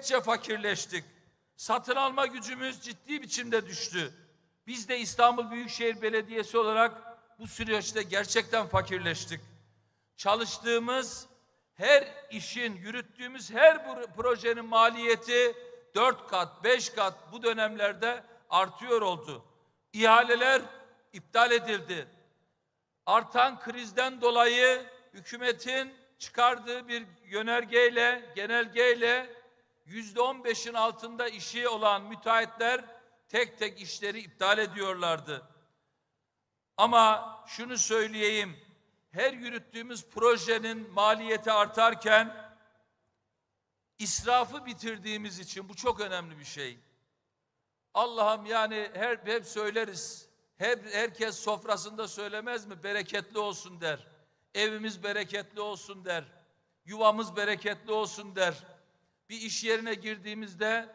gittikçe fakirleştik. Satın alma gücümüz ciddi biçimde düştü. Biz de İstanbul Büyükşehir Belediyesi olarak bu süreçte gerçekten fakirleştik. Çalıştığımız her işin, yürüttüğümüz her projenin maliyeti dört kat, beş kat bu dönemlerde artıyor oldu. İhaleler iptal edildi. Artan krizden dolayı hükümetin çıkardığı bir yönergeyle, genelgeyle yüzde on beşin altında işi olan müteahhitler tek tek işleri iptal ediyorlardı. Ama şunu söyleyeyim, her yürüttüğümüz projenin maliyeti artarken israfı bitirdiğimiz için bu çok önemli bir şey. Allah'ım yani her, hep söyleriz. Hep herkes sofrasında söylemez mi? Bereketli olsun der. Evimiz bereketli olsun der. Yuvamız bereketli olsun der. Bir iş yerine girdiğimizde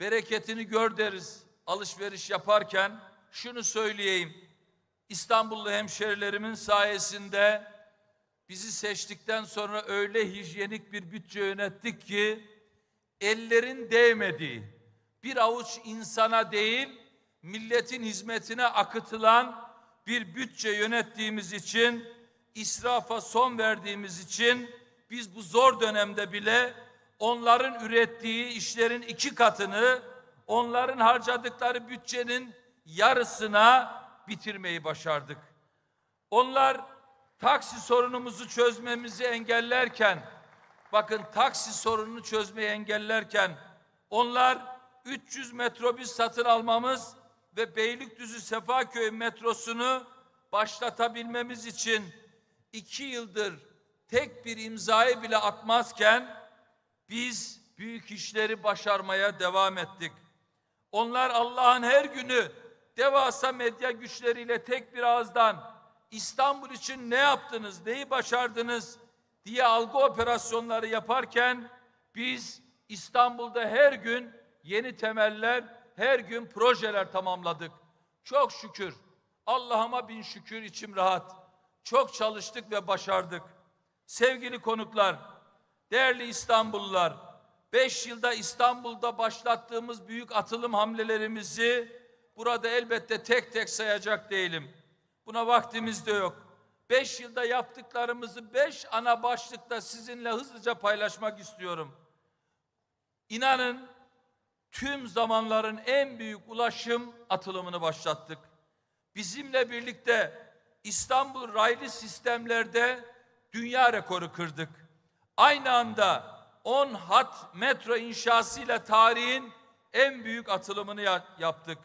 bereketini gör deriz. Alışveriş yaparken şunu söyleyeyim. İstanbullu hemşerilerimin sayesinde bizi seçtikten sonra öyle hijyenik bir bütçe yönettik ki ellerin değmediği bir avuç insana değil milletin hizmetine akıtılan bir bütçe yönettiğimiz için israfa son verdiğimiz için biz bu zor dönemde bile onların ürettiği işlerin iki katını onların harcadıkları bütçenin yarısına bitirmeyi başardık. Onlar taksi sorunumuzu çözmemizi engellerken, bakın taksi sorununu çözmeyi engellerken, onlar 300 metrobüs satın almamız ve Beylikdüzü Sefaköy metrosunu başlatabilmemiz için iki yıldır tek bir imzayı bile atmazken biz büyük işleri başarmaya devam ettik. Onlar Allah'ın her günü devasa medya güçleriyle tek bir ağızdan İstanbul için ne yaptınız, neyi başardınız diye algı operasyonları yaparken biz İstanbul'da her gün yeni temeller, her gün projeler tamamladık. Çok şükür, Allah'ıma bin şükür içim rahat. Çok çalıştık ve başardık. Sevgili konuklar, değerli İstanbullular, beş yılda İstanbul'da başlattığımız büyük atılım hamlelerimizi burada elbette tek tek sayacak değilim. Buna vaktimiz de yok. Beş yılda yaptıklarımızı beş ana başlıkta sizinle hızlıca paylaşmak istiyorum. İnanın tüm zamanların en büyük ulaşım atılımını başlattık. Bizimle birlikte İstanbul raylı sistemlerde dünya rekoru kırdık. Aynı anda 10 hat metro inşasıyla tarihin en büyük atılımını ya- yaptık.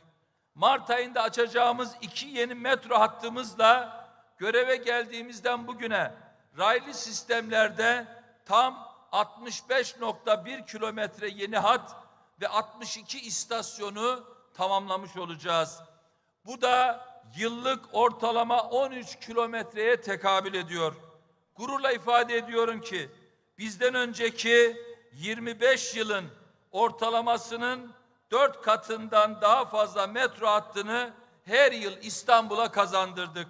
Mart ayında açacağımız iki yeni metro hattımızla göreve geldiğimizden bugüne raylı sistemlerde tam 65.1 kilometre yeni hat ve 62 istasyonu tamamlamış olacağız. Bu da yıllık ortalama 13 kilometreye tekabül ediyor. Gururla ifade ediyorum ki bizden önceki 25 yılın ortalamasının 4 katından daha fazla metro hattını her yıl İstanbul'a kazandırdık.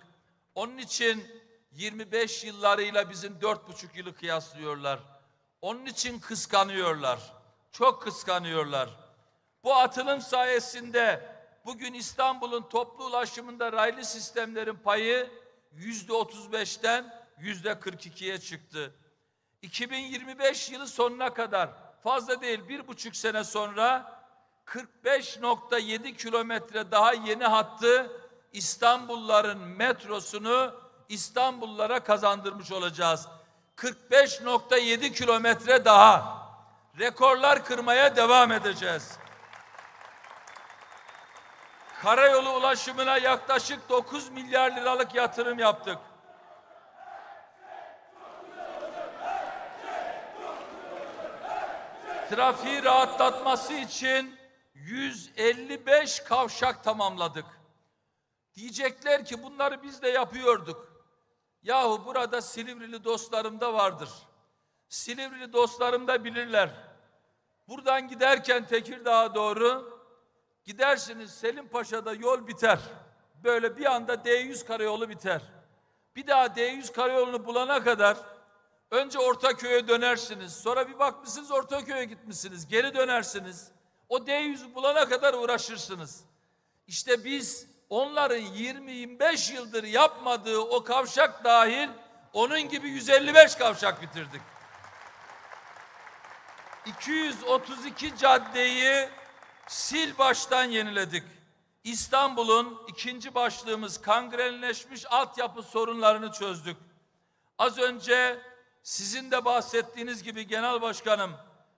Onun için 25 yıllarıyla bizim 4,5 yılı kıyaslıyorlar. Onun için kıskanıyorlar. Çok kıskanıyorlar. Bu atılım sayesinde bugün İstanbul'un toplu ulaşımında raylı sistemlerin payı yüzde 35'ten yüzde 42'ye çıktı. 2025 yılı sonuna kadar fazla değil bir buçuk sene sonra 45.7 kilometre daha yeni hattı İstanbulluların metrosunu İstanbullulara kazandırmış olacağız. 45.7 kilometre daha rekorlar kırmaya devam edeceğiz. Karayolu ulaşımına yaklaşık 9 milyar liralık yatırım yaptık. Trafiği rahatlatması için 155 kavşak tamamladık. Diyecekler ki bunları biz de yapıyorduk. Yahu burada Silivrili dostlarım da vardır. Silivrili dostlarım da bilirler. Buradan giderken Tekirdağ'a doğru gidersiniz Selim Paşa'da yol biter. Böyle bir anda D100 karayolu biter. Bir daha D100 karayolunu bulana kadar Önce Ortaköy'e dönersiniz. Sonra bir bakmışsınız Ortaköy'e gitmişsiniz. Geri dönersiniz. O D100'ü bulana kadar uğraşırsınız. İşte biz onların 20-25 yıldır yapmadığı o kavşak dahil onun gibi 155 kavşak bitirdik. 232 caddeyi sil baştan yeniledik. İstanbul'un ikinci başlığımız kangrenleşmiş altyapı sorunlarını çözdük. Az önce sizin de bahsettiğiniz gibi genel başkanım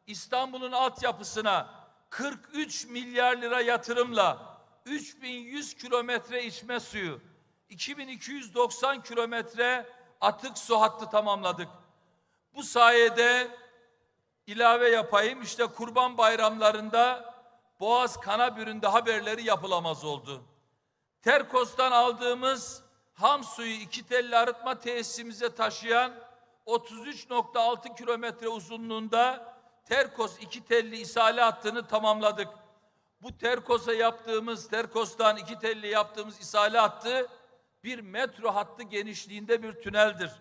İstanbul'un altyapısına 43 milyar lira yatırımla 3100 kilometre içme suyu, 2290 kilometre atık su hattı tamamladık. Bu sayede ilave yapayım işte kurban bayramlarında Boğaz Kanabürü'nde haberleri yapılamaz oldu. Terkos'tan aldığımız ham suyu iki telli arıtma tesisimize taşıyan 33.6 kilometre uzunluğunda Terkos iki telli isale hattını tamamladık. Bu Terkos'a yaptığımız, Terkos'tan iki telli yaptığımız isale hattı bir metro hattı genişliğinde bir tüneldir.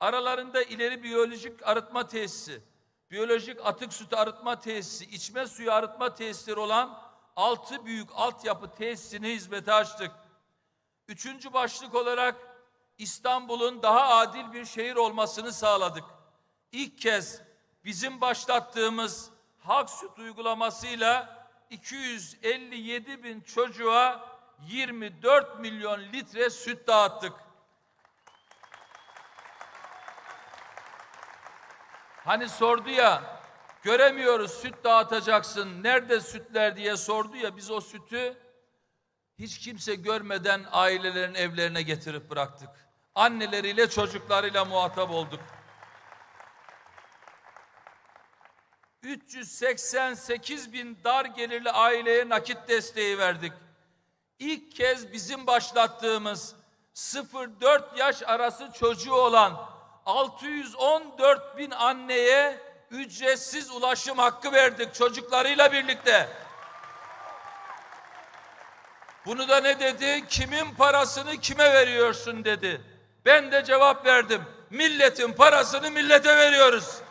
Aralarında ileri biyolojik arıtma tesisi, biyolojik atık sütü arıtma tesisi, içme suyu arıtma tesisleri olan altı büyük altyapı tesisini hizmete açtık. Üçüncü başlık olarak İstanbul'un daha adil bir şehir olmasını sağladık. İlk kez bizim başlattığımız halk süt uygulamasıyla 257 bin çocuğa 24 milyon litre süt dağıttık. Hani sordu ya göremiyoruz süt dağıtacaksın nerede sütler diye sordu ya biz o sütü hiç kimse görmeden ailelerin evlerine getirip bıraktık. Anneleriyle çocuklarıyla muhatap olduk. 388 bin dar gelirli aileye nakit desteği verdik. İlk kez bizim başlattığımız 0-4 yaş arası çocuğu olan 614 bin anneye ücretsiz ulaşım hakkı verdik çocuklarıyla birlikte. Bunu da ne dedi? Kimin parasını kime veriyorsun dedi. Ben de cevap verdim. Milletin parasını millete veriyoruz.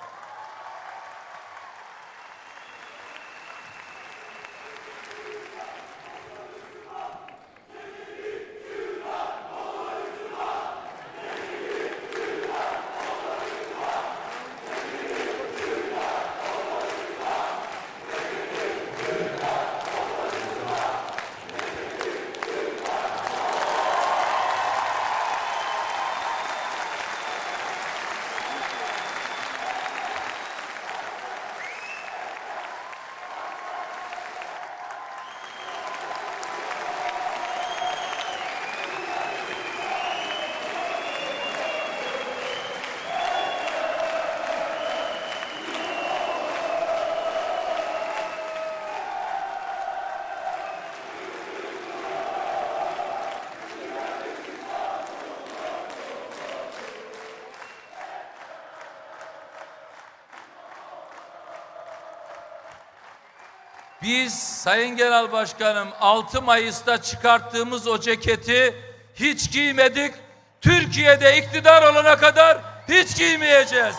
Biz Sayın Genel Başkanım 6 Mayıs'ta çıkarttığımız o ceketi hiç giymedik. Türkiye'de iktidar olana kadar hiç giymeyeceğiz.